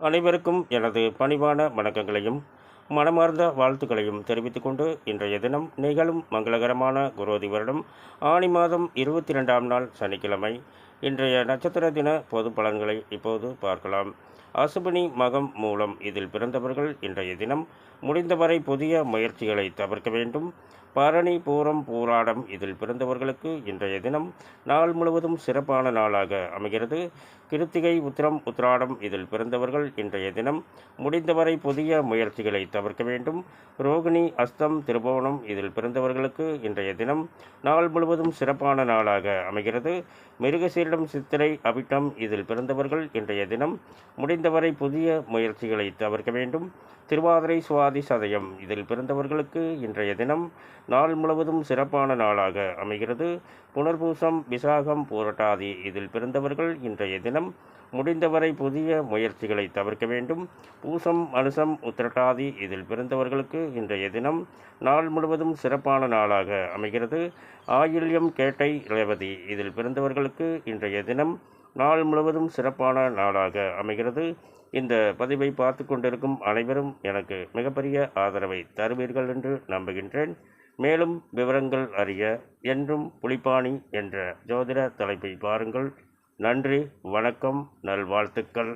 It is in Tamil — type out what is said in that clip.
அனைவருக்கும் எனது பணிவான வணக்கங்களையும் மனமார்ந்த வாழ்த்துக்களையும் தெரிவித்துக் கொண்டு இன்றைய தினம் நிகழும் மங்களகரமான குரோதி வருடம் ஆணி மாதம் இருபத்தி ரெண்டாம் நாள் சனிக்கிழமை. இன்றைய நட்சத்திர தின பொது பலன்களை இப்போது பார்க்கலாம். அசுபினி மகம் மூலம் இதில் பிறந்தவர்கள் இன்றைய தினம் முடிந்தவரை புதிய முயற்சிகளை தவிர்க்க வேண்டும். பரணி பூரம் பூராடம் இதில் பிறந்தவர்களுக்கு இன்றைய தினம் நாள் முழுவதும் சிறப்பான நாளாக அமைகிறது. கிருத்திகை உத்திரம் உத்ராடம் இதில் பிறந்தவர்கள் இன்றைய தினம் முடிந்தவரை புதிய முயற்சிகளை தவிர்க்க வேண்டும். ரோகிணி அஸ்தம் திருபோணம் இதில் பிறந்தவர்களுக்கு இன்றைய தினம் நாள் முழுவதும் சிறப்பான நாளாக அமைகிறது. மிருகசீரிடம் சித்திரை அவிட்டம் இதில் பிறந்தவர்கள் இன்றைய தினம் முடிந்தவரை புதிய முயற்சிகளை தவிர்க்க வேண்டும். திருவாதிரை சுவாதி சதயம் இதில் பிறந்தவர்களுக்கு இன்றைய தினம் நாள் முழுவதும் சிறப்பான நாளாக அமைகிறது. புனர்பூசம் விசாகம் போராட்டாதி இதில் பிறந்தவர்கள் இன்றைய தினம் முடிந்தவரை புதிய முயற்சிகளை தவிர்க்க வேண்டும். பூசம் அனுசம் உத்திரட்டாதி இதில் பிறந்தவர்களுக்கு இன்றைய தினம் நாள் முழுவதும் சிறப்பான நாளாக அமைகிறது. ஆயில்யம் கேட்டை ரேவதி. இதில் பிறந்தவர்களுக்கு இன்றைய தினம் நாள் முழுவதும் சிறப்பான நாளாக அமைகிறது. இந்த பதிவை பார்த்து கொண்டிருக்கும் அனைவரும் எனக்கு மிகப்பெரிய ஆதரவை தருவீர்கள் என்று நம்புகின்றேன். மேலும் விவரங்கள் அறிய என்றும் புலிப்பாணி என்ற ஜோதிட தலைப்பை பாருங்கள். நன்றி வணக்கம் நல்வாழ்த்துக்கள்.